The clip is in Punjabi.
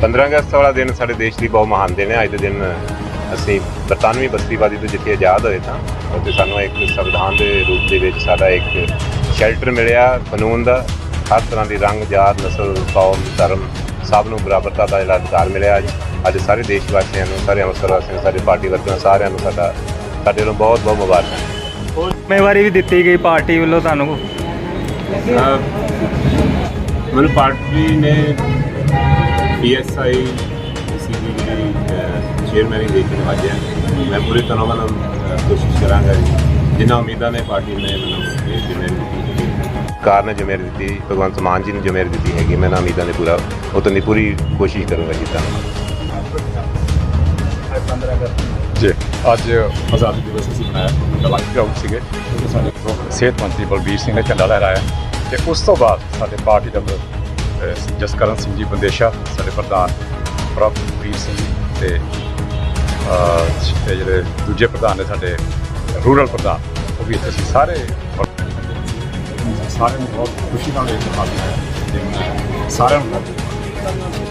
15 ਅਗਸਤ ਵਾਲਾ ਦਿਨ ਸਾਡੇ ਦੇਸ਼ ਲਈ ਬਹੁਤ ਮਹਾਨ ਦਿਨ ਹੈ ਅੱਜ ਦੇ ਦਿਨ ਅਸੀਂ ਬਰਤਾਨਵੀ ਬਸਤੀਵਾਦੀ ਤੋਂ ਜਿੱਥੇ ਆਜ਼ਾਦ ਹੋਏ ਤਾਂ ਉੱਥੇ ਸਾਨੂੰ ਇੱਕ ਸੰਵਿਧਾਨ ਦੇ ਰੂਪ ਦੇ ਵਿੱਚ ਸਾਡਾ ਇੱਕ ਸ਼ੈਲਟਰ ਮਿਲਿਆ ਕਾਨੂੰਨ ਦਾ ਹਰ ਤਰ੍ਹਾਂ ਦੀ ਰੰਗ ਜਾਤ ਨਸਲ ਕੌਮ ਧਰਮ ਸਭ ਨੂੰ ਬਰਾਬਰਤਾ ਦਾ ਜਿਹੜਾ ਅਧਿਕਾਰ ਮਿਲਿਆ ਅੱਜ ਅੱਜ ਸਾਰੇ ਦੇਸ਼ ਵਾਸੀਆਂ ਨੂੰ ਸਾਰੇ ਅੰਮ੍ਰਿਤਸਰ ਵਾਸੀਆਂ ਨੂੰ ਸਾਰੇ ਪਾਰਟੀ ਵਰਕਰਾਂ ਨੂੰ ਸਾਰਿਆਂ ਨੂੰ ਸਾਡਾ ਸਾਡੇ ਵੱਲੋਂ ਬਹੁਤ ਬਹੁਤ ਮੁਬਾਰਕਾਂ। ਜ਼ਿੰਮੇਵਾਰੀ ਵੀ ਦਿੱਤੀ ਗਈ ਪਾਰਟੀ ਵੱਲੋਂ ਤੁਹਾਨੂੰ। ਮੈਨੂੰ ਪਾਰਟੀ ਨੇ ਪੀਐਸਆਈ ਸੀ ਚੇਅਰਮੈਨ ਦੇ ਕੇ ਨਵਾਜਿਆ ਮੈਂ ਪੂਰੇ ਤਨੋਂ ਨਾਲ ਕੋਸ਼ਿਸ਼ ਕਰਾਂਗਾ ਜੀ। ਜਿਨ੍ਹਾਂ ਉਮੀਦਾਂ ਨੇ ਪਾਰਟੀ ਨੇ ਮੈਨੂੰ ਇਹ ਜ਼ਿੰਮੇਵਾਰੀ ਦਿੱਤੀ ਕਾਰ ਨੇ ਜ਼ਿੰਮੇਵਾਰੀ ਦਿੱਤੀ ਭਗਵੰਤ ਮਾਨ ਜੀ ਨੇ ਜ਼ਿੰਮੇਵਾਰੀ ਦਿੱਤੀ ਹੈਗੀ। ਮੈਂ ਇਹਨਾਂ ਉਮੀਦਾਂ ਦੇ ਪੂਰਾ ਉਤਨ ਦੀ ਪੂਰੀ ਕੋਸ਼ਿਸ਼ ਕਰੂੰਗਾ ਜੀ ਧੰਨਵਾਦ ਜੀ ਅੱਜ ਆਜ਼ਾਦੀ ਦਿਵਸ ਅਸੀਂ ਮਨਾਇਆ। ਦਵਾਈ ਗਰਾਊਂਡ ਸੀਗੇ। ਸਾਡੇ ਸਿਹਤ ਮੰਤਰੀ ਬਲਬੀਰ ਸਿੰਘ ਨੇ ਝੰਡਾ ਲਹਿਰਾਇਆ। ਤੇ ਉਸ ਤੋਂ ਬਾਅਦ ਸਾਡੇ ਪਾਰਟੀ ਦਾ ਜਸਕਰਨ ਸਿੰਘ ਜੀ ਬੰਦੇਸ਼ਾ ਸਾਡੇ ਪ੍ਰਧਾਨ ਪ੍ਰਭਵੀਰ ਸਿੰਘ ਜੀ ਤੇ ਅਹ, ਤੇ ਜਿਹੜੇ ਦੂਜੇ ਪ੍ਰਧਾਨ ਨੇ ਸਾਡੇ ਰੂਰਲ ਪ੍ਰਧਾਨ ਉਹ ਵੀ ਅਸੀਂ ਸਾਰੇ ਸਾਰਿਆਂ ਨੂੰ ਬਹੁਤ ਖੁਸ਼ੀ ਨਾਲ ਇਹ ਤਿਉਹਾਰ ਮਨਾਇਆ ਤੇ ਮੈਂ ਸਾਰਿਆਂ ਨੂੰ ਬਹੁਤ